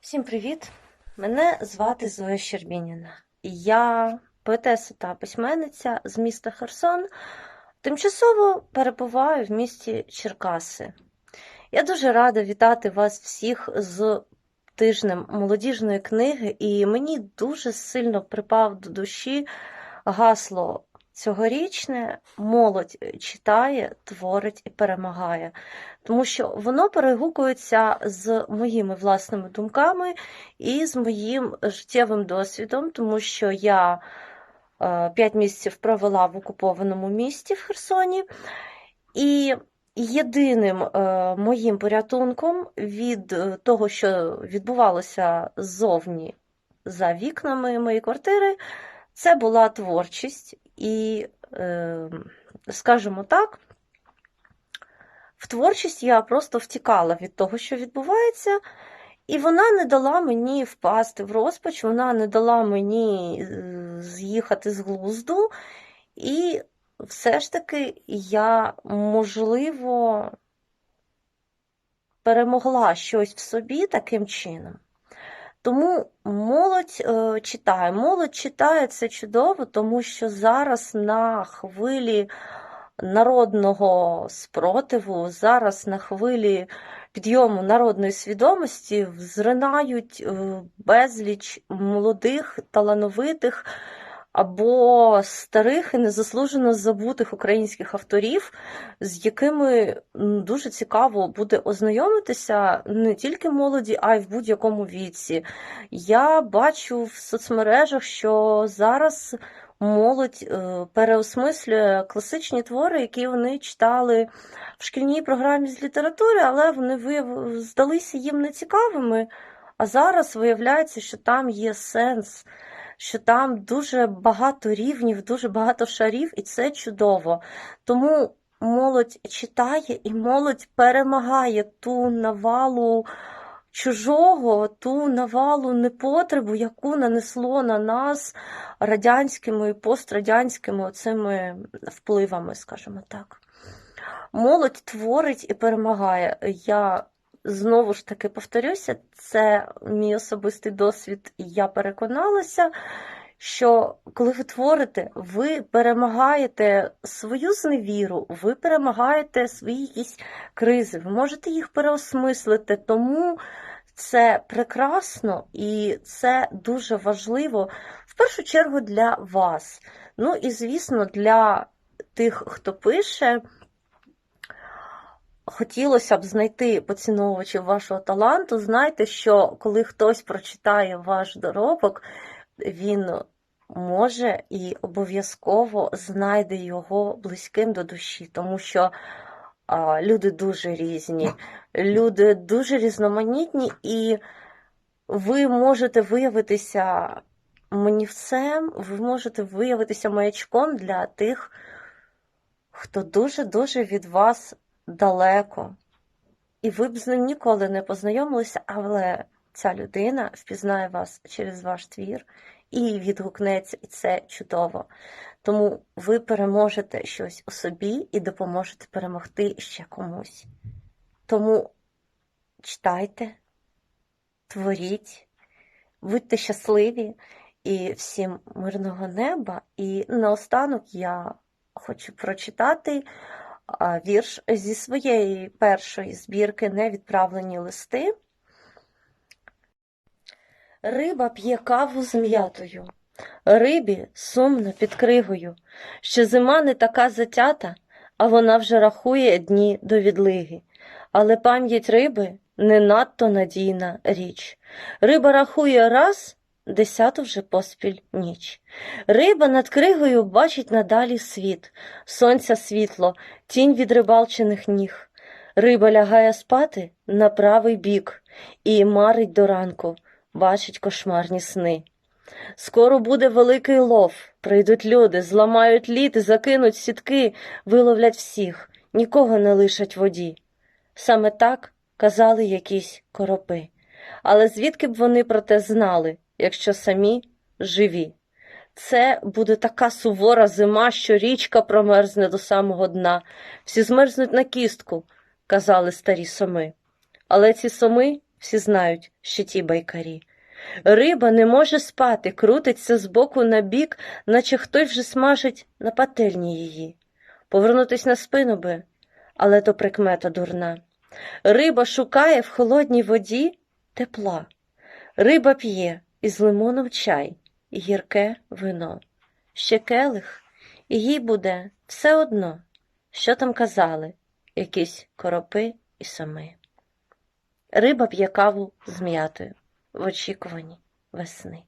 Всім привіт! Мене звати Зоя Щербініна. Я поетеса та письменниця з міста Херсон. Тимчасово перебуваю в місті Черкаси. Я дуже рада вітати вас всіх з тижнем молодіжної книги, і мені дуже сильно припав до душі гасло цьогорічне молодь читає, творить і перемагає. Тому що воно перегукується з моїми власними думками і з моїм життєвим досвідом, тому що я е, 5 місяців провела в окупованому місті в Херсоні. І єдиним е, моїм порятунком від е, того, що відбувалося ззовні за вікнами моєї квартири, це була творчість. І, е, скажімо так, в творчість я просто втікала від того, що відбувається, і вона не дала мені впасти в розпач, вона не дала мені е, з'їхати з глузду. І все ж таки я, можливо, перемогла щось в собі таким чином. Тому молодь е, читає. Молодь читає це чудово, тому що зараз на хвилі народного спротиву, зараз на хвилі підйому народної свідомості зринають е, безліч молодих, талановитих або старих і незаслужено забутих українських авторів, з якими дуже цікаво буде ознайомитися не тільки молоді, а й в будь-якому віці. Я бачу в соцмережах, що зараз молодь е, переосмислює класичні твори, які вони читали в шкільній програмі з літератури, але вони здалися їм нецікавими. А зараз виявляється, що там є сенс, що там дуже багато рівнів, дуже багато шарів, і це чудово. Тому молодь читає і молодь перемагає ту навалу чужого, ту навалу непотребу, яку нанесло на нас радянськими і пострадянськими оцими впливами, скажімо так. Молодь творить і перемагає. Я знову ж таки повторюся, це мій особистий досвід, і я переконалася, що коли ви творите, ви перемагаєте свою зневіру, ви перемагаєте свої якісь кризи, ви можете їх переосмислити, тому це прекрасно і це дуже важливо в першу чергу для вас. Ну і звісно, для тих, хто пише. Хотілося б знайти поціновувачів вашого таланту. Знайте, що коли хтось прочитає ваш доробок, він може і обов'язково знайде його близьким до душі, тому що а, люди дуже різні, люди дуже різноманітні, і ви можете виявитися манівцем, ви можете виявитися маячком для тих, хто дуже-дуже від вас далеко. І ви б з ним ніколи не познайомилися, але ця людина впізнає вас через ваш твір і відгукнеться, і це чудово. Тому ви переможете щось у собі і допоможете перемогти ще комусь. Тому читайте, творіть, будьте щасливі і всім мирного неба. І наостанок я хочу прочитати вірш зі своєї першої збірки Невідправлені листи. Риба п'є каву з м'ятою, рибі сумно під кригою, що зима не така затята, а вона вже рахує дні до відлиги. Але пам'ять риби не надто надійна річ. Риба рахує раз, десяту вже поспіль ніч. Риба над кригою бачить надалі світ, сонця світло, тінь від рибалчених ніг. Риба лягає спати на правий бік і марить до ранку, бачить кошмарні сни. Скоро буде великий лов, прийдуть люди, зламають лід, закинуть сітки, виловлять всіх, нікого не лишать воді. Саме так казали якісь коропи. Але звідки б вони про те знали, якщо самі живі? Це буде така сувора зима, що річка промерзне до самого дна, всі змерзнуть на кістку, казали старі соми. Але ці соми всі знають, що ті байкарі. Риба не може спати, крутиться з боку на бік, наче хтось вже смажить на пательні її. Повернутись на спину би, але то прикмета дурна. Риба шукає в холодній воді тепла. Риба п'є із лимоном чай гірке вино. Ще келих, і їй буде все одно, що там казали якісь коропи і соми. Риба п'є каву з м'ятою в очікуванні весни.